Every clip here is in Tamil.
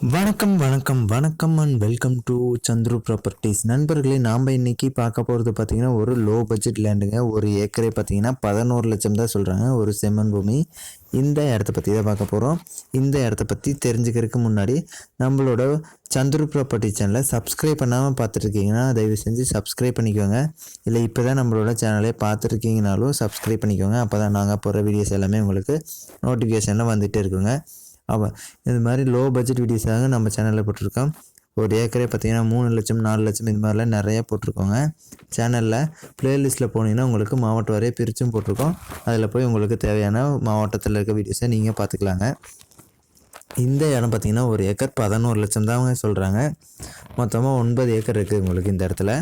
வணக்கம் வணக்கம் வணக்கம் and welcome to Chandru properties நண்பர்களே நாம் இன்னைக்கு பார்க்க போகிறது பார்த்தீங்கன்னா ஒரு லோ பட்ஜெட் லேண்டுங்க ஒரு ஏக்கரே பார்த்தீங்கன்னா பதினோரு லட்சம் தான் சொல்கிறாங்க ஒரு செம்மன் பூமி. இந்த இடத்த பற்றி தான் பார்க்க போகிறோம் இந்த இடத்த பற்றி தெரிஞ்சுக்கிறதுக்கு முன்னாடி நம்மளோட சந்துரு ப்ராப்பர்ட்டி சேனலை சப்ஸ்கிரைப் பண்ணாமல் பார்த்துட்ருக்கீங்கன்னா தயவு செஞ்சு சப்ஸ்கிரைப் பண்ணிக்கோங்க. இல்லை இப்போ தான் நம்மளோட சேனலே பார்த்துருக்கீங்கனாலும் சப்ஸ்கிரைப் பண்ணிக்கோங்க. அப்போ தான் நாங்கள் போகிற வீடியோஸ் எல்லாமே உங்களுக்கு நோட்டிஃபிகேஷனில் வந்துகிட்டே இருக்குங்க. ஆமாம் இது மாதிரி லோ பட்ஜெட் வீடியோஸாக நம்ம சேனலில் போட்டிருக்கோம். ஒரு ஏக்கரே பார்த்தீங்கன்னா மூணு லட்சம் நாலு லட்சம் இது மாதிரிலாம் நிறையா போட்டிருக்கோங்க. சேனலில் ப்ளேலிஸ்ட்டில் போனீங்கன்னா உங்களுக்கு மாவட்டம் வரைய பிரித்தும் போட்டிருக்கோம். அதில் போய் உங்களுக்கு தேவையான மாவட்டத்தில் இருக்க வீடியோஸை நீங்கள் பார்த்துக்கலாங்க இந்த இடம் பார்த்தீங்கன்னா ஒரு ஏக்கர் பதினோரு லட்சம் தான் சொல்கிறாங்க மொத்தமாக ஒன்பது ஏக்கர் இருக்குது உங்களுக்கு இந்த இடத்துல.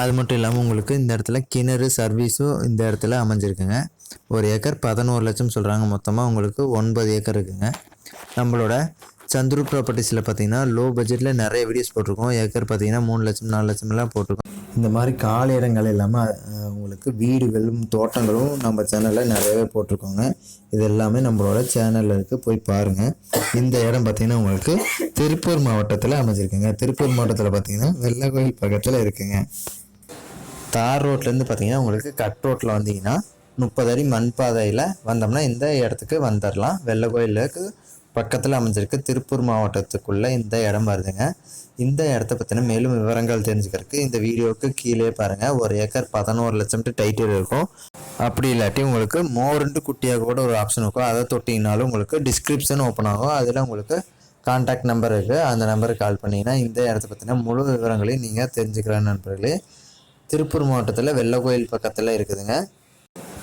அது மட்டும் இல்லாமல் உங்களுக்கு இந்த இடத்துல கிணறு சர்வீஸும் இந்த இடத்துல அமைஞ்சிருக்குங்க. ஒரு ஏக்கர் பதினோரு லட்சம் சொல்கிறாங்க மொத்தமாக உங்களுக்கு ஒன்பது ஏக்கர் இருக்குங்க. நம்மளோட சந்துரு ப்ராப்பர்ட்டிஸில் பார்த்தீங்கன்னா லோ பட்ஜெட்டில் நிறைய வீடியோஸ் போட்டிருக்கோம். ஏக்கர் பார்த்தீங்கன்னா மூணு லட்சம் நாலு லட்சம்லாம் போட்டிருக்கோம். இந்த மாதிரி கால இடங்கள் இல்லாமல் உங்களுக்கு வீடுகளும் தோட்டங்களும் நம்ம சேனலில் நிறையவே போட்டிருக்கோங்க. இது எல்லாமே நம்மளோட சேனலில் இருக்குது போய் பாருங்கள் இந்த இடம் பார்த்திங்கன்னா உங்களுக்கு திருப்பூர் மாவட்டத்தில் அமைஞ்சிருக்குங்க. திருப்பூர் மாவட்டத்தில் பார்த்திங்கன்னா வெள்ளை கோயில் பக்கத்தில் இருக்குங்க. தார் ரோட்லேருந்து பார்த்தீங்கன்னா உங்களுக்கு கட் ரோட்டில் வந்தீங்கன்னா முப்பது அடி மண் பாதையில் வந்தோம்னா இந்த இடத்துக்கு வந்துடலாம் வெள்ளை கோயிலுக்கு பக்கத்தில் அமைஞ்சிருக்கு. திருப்பூர் மாவட்டத்துக்குள்ளே இந்த இடம் வருதுங்க. இந்த இடத்த பற்றின மேலும் விவரங்கள் தெரிஞ்சுக்கிறதுக்கு இந்த வீடியோவுக்கு கீழே பாருங்கள் ஒரு ஏக்கர் பதினோரு லட்சம்ட்டு டைட்டில் இருக்கும். அப்படி இல்லாட்டி உங்களுக்கு மோருண்டு குட்டியாக கூட ஒரு ஆப்ஷன் இருக்கும். அதை தொட்டிங்கனாலும் உங்களுக்கு டிஸ்கிரிப்ஷன் ஓப்பன் ஆகும். அதில் உங்களுக்கு கான்டாக்ட் நம்பர் இருக்குது அந்த நம்பருக்கு கால் பண்ணிங்கன்னா இந்த இடத்த பற்றின முழு விவரங்களையும் நீங்கள் தெரிஞ்சுக்கிற நண்பர்களே. திருப்பூர் மாவட்டத்தில் வெள்ளை கோயில் பக்கத்தில் இருக்குதுங்க.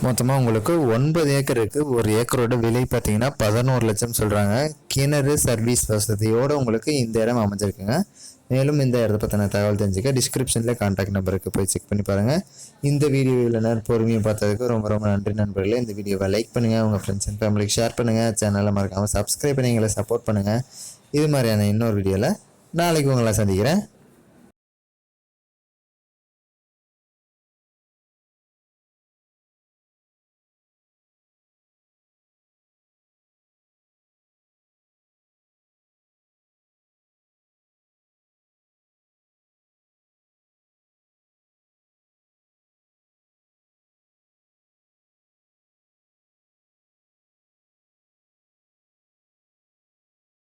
மொத்தமாக உங்களுக்கு ஒன்பது ஏக்கர் இருக்குது ஒரு ஏக்கரோட விலை பார்த்தீங்கன்னா பதினோரு லட்சம் சொல்கிறாங்க கிணறு சர்வீஸ் வசதியோடு உங்களுக்கு இந்த இடம் அமைஞ்சிருக்குங்க. மேலும் இந்த இடத்த பற்றின தகவல் தெரிஞ்சுக்க டிஸ்கிரிப்ஷனில் கான்டாக்ட் நம்பருக்கு போய் செக் பண்ணி பாருங்கள் இந்த வீடியோவில் நேரம் பொறுமையை பார்த்ததுக்கு ரொம்ப ரொம்ப நன்றி நண்பர்களே. இந்த வீடியோவை லைக் பண்ணுங்கள் உங்கள் ஃப்ரெண்ட்ஸ் அண்ட் ஃபேமிலிக்கு ஷேர் பண்ணுங்கள் சேனலை மறக்காமல் சப்ஸ்கிரைப் பண்ணி எங்களை சப்போர்ட் பண்ணுங்கள் இது மாதிரியான இன்னொரு வீடியோவில் நாளைக்கு உங்களை சந்திக்கிறேன்.